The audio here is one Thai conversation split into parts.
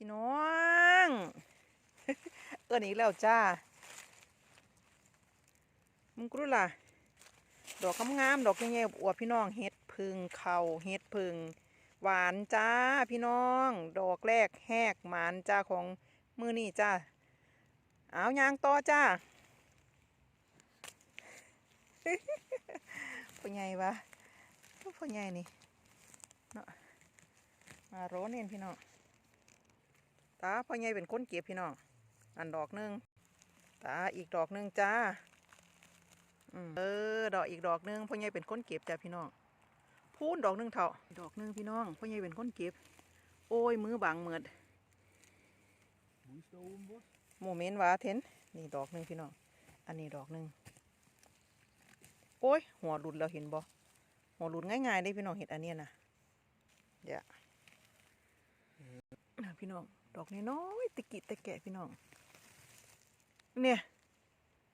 พี่น้อง เอินอีกแล้วจ้า มึงกรู้ล่ะ ดอกงามๆดอกใหญ่ๆอวบพี่น้องเฮ็ดพึ่งเขาเฮ็ดพึ่งหวานจ้าพี่น้อง ดอกแรกแหกหมานจ้าของมือนี่จ้าเอายางต่อจ้าพ่อใหญ่วะพ่อใหญ่นี่เนาะมาโรนเองพี่น้องาพ่อใหญ่เป็นคนเก็บพี่น้อง อันดอกหนึ่งตาอีกดอกหนึ่งจ้าเออ ดอกอีกดอกหนึ่งพ่อใหญ่เป็นคนเก็บจ้ะพี่น้องพูนดอกหนึ่งเถาดอกหนึ่งพี่น้องพ่อใหญ่เป็นคนเก็บ โอ้ยมือบางเหมือดโมเมนต์วาเทนนี่ดอกหนึ่งพี่น้อง อันนี้ดอกหนึ่งโอ้ย หัวหลุดแล้วเห็นบ่หัวหลุดง่ายๆได้พี่น้องเห็ดอันเนี้ยนะเดี๋ยวน่ะพี่น้อง ดอกน้อยๆตะกิตะแกะพี่น้องเนี่ย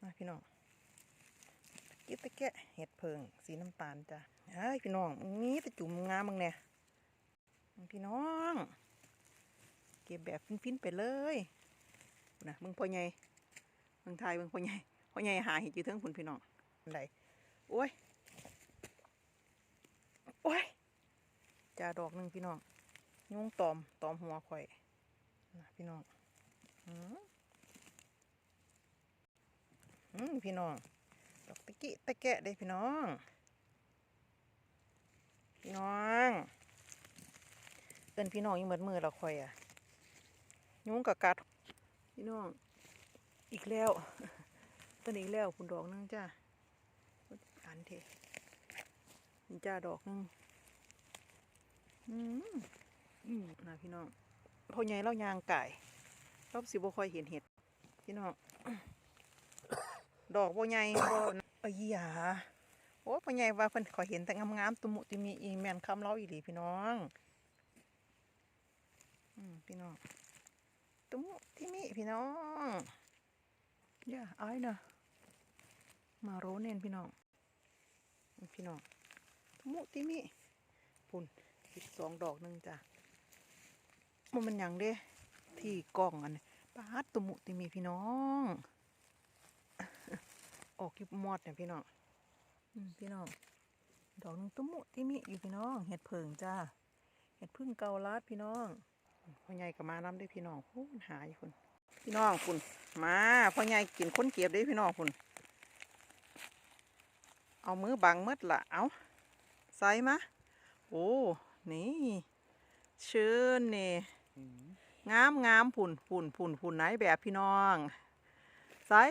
นะพี่น้องตะกิตะแกะเห็ดเพิงสีน้ำตาลจ้ะไอ้ยพี่น้องมีแตะจุ่มงามมึงเนี่ยพี่น้อง เก็บแบบฟินๆไปเลยนะมึงพ่อใหญ่มึงไทยมึงพ่อใหญ่พ่อใหญ่หาเห็ดอยู่เทิงพุ่นพี่น้องอันโอ้ยโอ้ยจ่าดอกหนึ่งพี่น้อง ยุงตอม ตอมหัวข่อย นะพี่น้องอืมอืมพี่น้องดอกตะกี้ตะแกะเด้พี่น้อง พี่น้องเอินพี่น้องยังเหมือนมือเราคอยอะยุงกับกัด พี่น้อง อีกแล้วต้นอีกแล้วคุณดอกนึงจ้าอันเทจ้าดอกนึงอืมอืมนะพี่น้อง พ่อใหญ่เล่ายางไก่รอบสิบ่ค่อยเห็นเห็ดพี่น้องดอกบ่ใหญ่บ่เอ้ยหยาโอ้พ่อใหญ่ว่าเพิ่นขอเห็นแต่งามๆตุมุติมีอีแม่นคำเล่าอีหลีพี่น้องอืมพี่น้องตุมุติมีพี่น้องอย่าอายนะมาโรเน่นพี่น้องพี่น้องตุมุติมีปุ่นอีกสองดอกหนึ่งจ้ะ มันมันยังเด้ ที่กล้องอันนี้ปาดตุมุติมีพี่น้อง ออกยู่หมอดเนี่ยพี่น้องอพี่น้อง ดอกนึงตุ้มมุที่มีอยู่พี่น้อง เห็ดเผิงจ้า เห็ดพึ่งเกาลัดพี่น้องพ่อใหญ่กับมาน้ำด้วยพี่น้องหายคุณพี่น้องคุณมาพ่อใหญ่กินคนเก็บเด้วยพี่น้องคุณเอามือบังมืดละเอาใส่มาโอ้ นี่ชิญนี่ Mhm. งามงามผุ่นผุ่นผุ่นผุ่นไหนแบบพี่น้องใส่